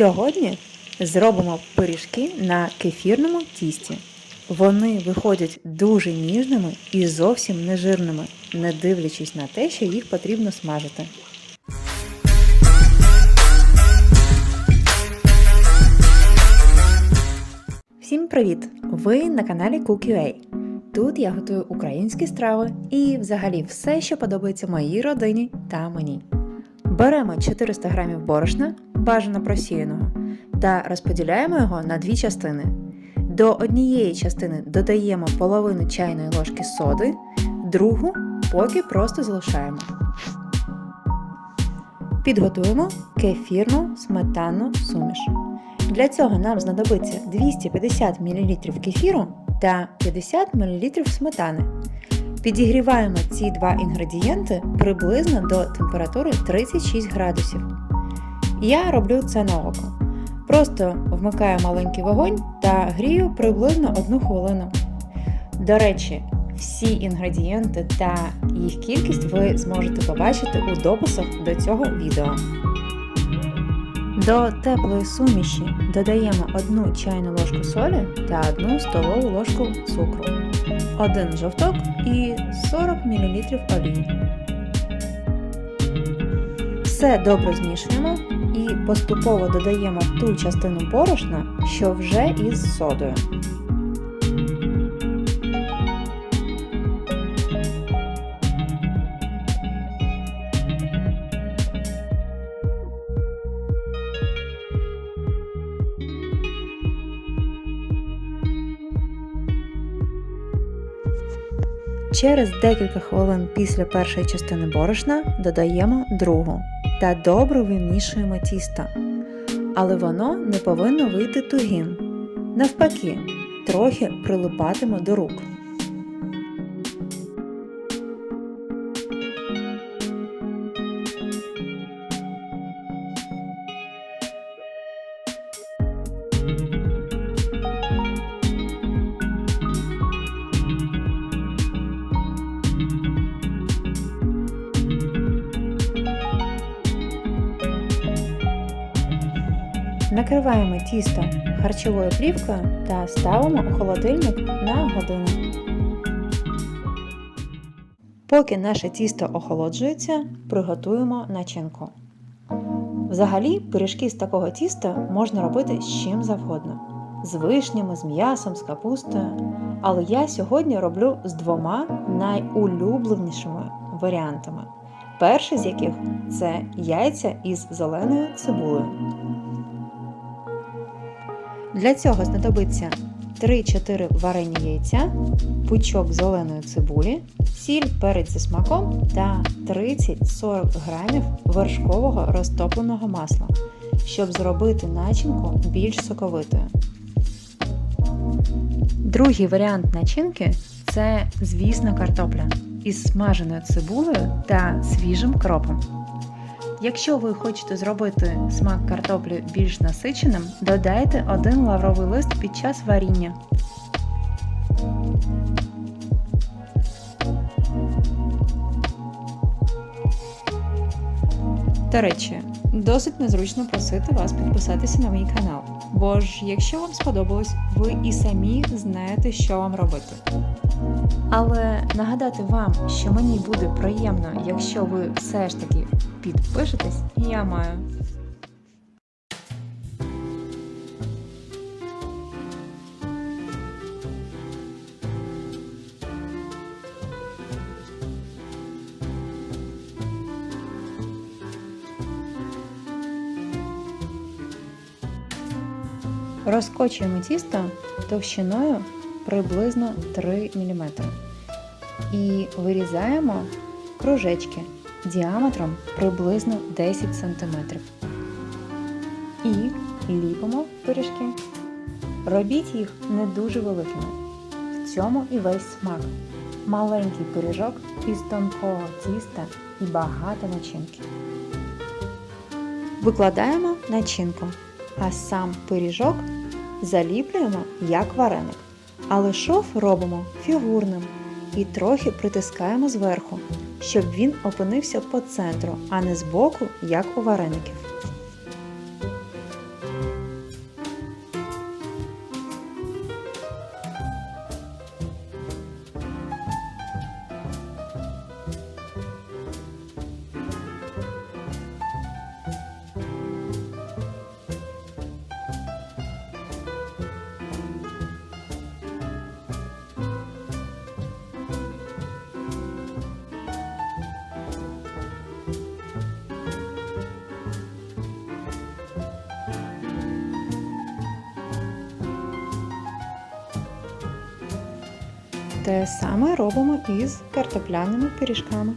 Сьогодні зробимо пиріжки на кефірному тісті. Вони виходять дуже ніжними і зовсім не жирними, не дивлячись на те, що їх потрібно смажити. Всім привіт! Ви на каналі Cook.ua. Тут я готую українські страви і взагалі все, що подобається моїй родині та мені. Беремо 400 г борошна, бажано просіяного, та розподіляємо його на дві частини. До однієї частини додаємо половину чайної ложки соди, другу поки просто залишаємо. Підготуємо кефірну сметанну суміш. Для цього нам знадобиться 250 мл кефіру та 50 мл сметани. Підігріваємо ці два інгредієнти приблизно до температури 36 градусів. Я роблю це на око. Просто вмикаю маленький вогонь та грію приблизно 1 хвилину. До речі, всі інгредієнти та їх кількість ви зможете побачити у дописах до цього відео. До теплої суміші додаємо 1 чайну ложку солі та 1 столову ложку цукру, 1 жовток і 40 мл олії. Все добре змішуємо і поступово додаємо ту частину борошна, що вже із содою. Через декілька хвилин після першої частини борошна додаємо другу та добре вимішуємо тісто. Але воно не повинно вийти тугим. Навпаки, трохи прилипатиме до рук. Накриваємо тісто харчовою плівкою та ставимо у холодильник на годину. Поки наше тісто охолоджується, приготуємо начинку. Взагалі, пиріжки з такого тіста можна робити з чим завгодно: з вишнями, з м'ясом, з капустою. Але я сьогодні роблю з двома найулюбленішими варіантами. Перший з яких це яйця із зеленою цибулею. Для цього знадобиться 3-4 варені яйця, пучок зеленої цибулі, сіль перець зі смаком та 30-40 грамів вершкового розтопленого масла, щоб зробити начинку більш соковитою. Другий варіант начинки це, звісно, картопля із смаженою цибулею та свіжим кропом. Якщо ви хочете зробити смак картоплі більш насиченим, додайте один лавровий лист під час варіння. До речі, досить незручно просити вас підписатися на мій канал. Бо ж, якщо вам сподобалось, ви і самі знаєте, що вам робити. Але нагадати вам, що мені буде приємно, якщо ви все ж таки підпишетесь, я маю. Розкочуємо тісто товщиною приблизно 3 мм і вирізаємо кружечки діаметром приблизно 10 см. І ліпимо пиріжки. Робіть їх не дуже великими. В цьому і весь смак. Маленький пиріжок із тонкого тіста і багато начинки. Викладаємо начинку, а сам пиріжок заліплюємо як вареник. Але шов робимо фігурним і трохи притискаємо зверху, щоб він опинився по центру, а не збоку, як у вареників. Те саме робимо із картопляними пиріжками.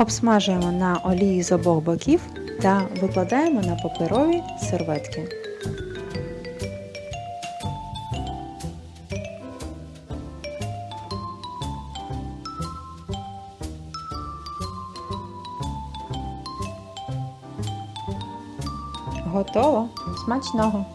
Обсмажуємо на олії з обох боків та викладаємо на паперові серветки. Готово! Смачного!